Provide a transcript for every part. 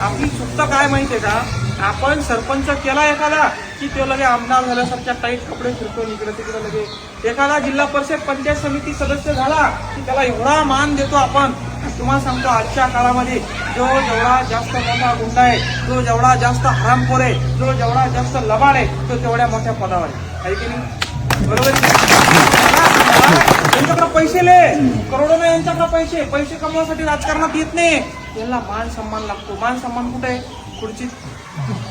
आपली चुकतं काय माहितीये का? आपण सरपंच केला एखादा की तो लगे आमदार झाल्यासारख्या टाईट कपडे फिरतो इकडे तिकडे लगे. एखादा जिल्हा परिषद पंचायत समिती सदस्य झाला की त्याला एवढा मान देतो आपण. तुम्हाला सांगतो आजच्या काळामध्ये जो जेवढा जास्त मोठा गुंडा आहे जो जेवढा जास्त हरामखोर आहे जो जेवढा जास्त लबाड आहे तो तेवढ्या मोठ्या पदावर आहे. की नाही? बरोबर त्यांच्याकडे पैसे ले. करोड त्यांच्याकडे पैसे पैसे कमवण्यासाठी राजकारणात येत नाही. त्याला मान सन्मान लागतो. मान सन्मान कुठे? आहे खुर्चीत.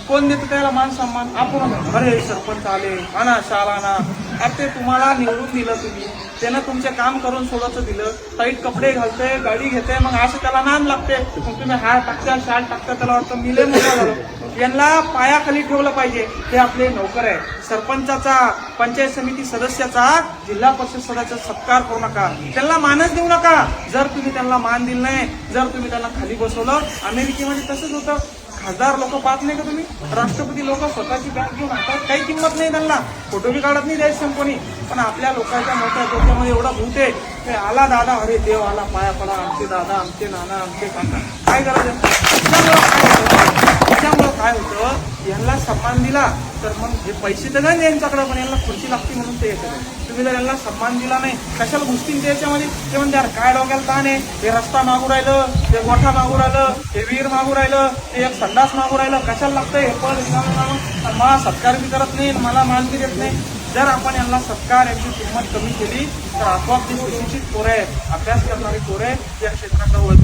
कोण देतो त्याला मान सन्मान? आपण. अरे सरपंच आले. आणा शाल आणा. अरे ते तुम्हाला निवडून दिलं तुम्ही. त्यानं तुमचे काम करून सोडायचं दिलं. टाईट कपडे घालते गाडी घेते मग असं त्याला नाम लागते. मग तुम्ही हार टाकता शाल टाकता त्याला वाटतं मिले मोठा झालो. यांना पायाखाली ठेवलं पाहिजे. हे आपले नोकर आहे सरपंचाचा पंचायत समिती सदस्याचा जिल्हा परिषद सदस्याचा सत्कार करू नका. त्यांना मानच देऊ नका. जर तुम्ही त्यांना मान दिलं नाही जर तुम्ही त्यांना खाली बसवलं अमेरिकेमध्ये तसंच होतं. हजार लोक पाहत नाही का तुम्ही? राष्ट्रपती लोक स्वतःची बँक घेऊन हातात काही किंमत नाही त्यांना. फोटो बी काढत नाही द्यायचं कोणी. पण आपल्या लोकांच्या मोठ्या डोक्यामध्ये एवढा भूत आहे ते आला दादा अरे देव आला पाया पडा आमचे दादा आमचे नाना आमचे काका. काय करायचं? त्याच्यामुळं काय होतं? त्याच्यामुळं काय होतं? यांना सन्मान दिला. तर मग हे पैसे तर नाही यांच्याकडे पण यांना खुर्ची लागते म्हणून ते येतं तुम्ही जर यांना सन्मान दिला नाही कशाला घुसतील त्याच्यामध्ये ते म्हणते यार काय डोक्याला ताण आहे? हे रस्ता मागू राहिलं ते गोठा मागू राहिलं हे वीर मागू राहिलं ते एक संडास मागू राहिलं कशाला लागतंय हे पण मला सत्कार बी करत नाही मला मान बी देत नाही. जर आपण यांना सत्कार यांची किंमत कमी केली तर आपोआप जी सुशिक्षित पोरं आहेत अभ्यास करणारी पोरं आहेत या क्षेत्रात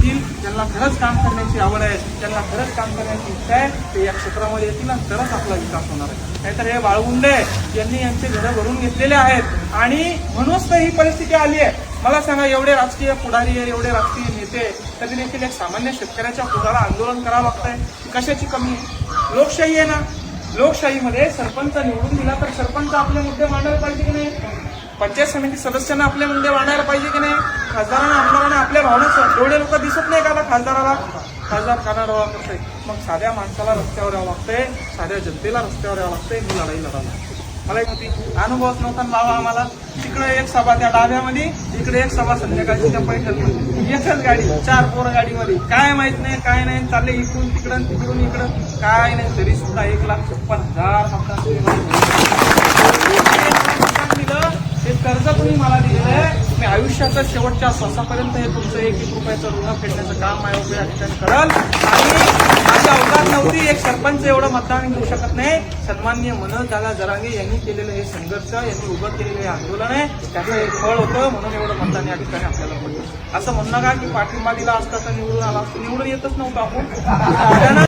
येतील ज्यांना खरंच काम करण्याची आवड आहे ज्यांना खरंच काम करण्याची इच्छा आहे ते या क्षेत्रामध्ये येतील आणि तरच आपला विकास होणार आहे. नाहीतर हे बाळगुंडे यांनी यांचे घरं भरून घेतलेले आहेत आणि म्हणूनच तर ही परिस्थिती आली आहे. मला सांगा एवढे राजकीय पुढारी आहे एवढे राजकीय नेते तरी देखील एक सामान्य शेतकऱ्याच्या पुढाला आंदोलन करावं लागतंय. कशाची कमी आहे? लोकशाही आहे ना? लोकशाहीमध्ये सरपंच निवडून दिला तर सरपंच आपले मुद्दे मांडायला पाहिजे की नाही? पंचायत समिती सदस्यांना आपले मुद्दे मांडायला पाहिजे की नाही? खासदारांना आपल्या भावना एवढे लोक दिसत नाही का खासदाराला? खासदार कानाडोळा करते मग साध्या माणसाला रस्त्यावर यावं लागतंय साध्या जनतेला रस्त्यावर यावं लागतंय मी लढाई लढायला मला एक होती अनुभवच नव्हता लावा आम्हाला तिकडे एक सभा त्या डाव्यामध्ये इकडे एक सभा संध्याकाळची त्या पैठणमध्ये. एकच गाडी चार पोरं गाडीमध्ये. काय माहीत नाही काय नाही चालले इकडून तिकडं तिकडून इकडं. काय नाही तरी सुद्धा एक लाख छप्पन हजार मतदान दिलं ते कर्ज तुम्ही मला दिलेलं आहे? आयुष्याच्या शेवटच्या श्वासापर्यंत हे तुमचं एक एक रुपयाचं ऋण फेडण्याचं काम आहे उभे करल. आणि माझी अवकाश नव्हती एक सरपंच एवढं मतदान घेऊ शकत नाही. सन्माननीय मनोज दादा जरांगे यांनी केलेलं हे संघर्ष यांनी उभं केलेलं हे आंदोलन आहे. त्याचं एक फळ होतं म्हणून एवढं मतदान या ठिकाणी आपल्याला पडलं असं म्हणणं का की पाठिंबा दिला असता तर निवडून आला असतं. निवडून येतच नव्हतं आपण.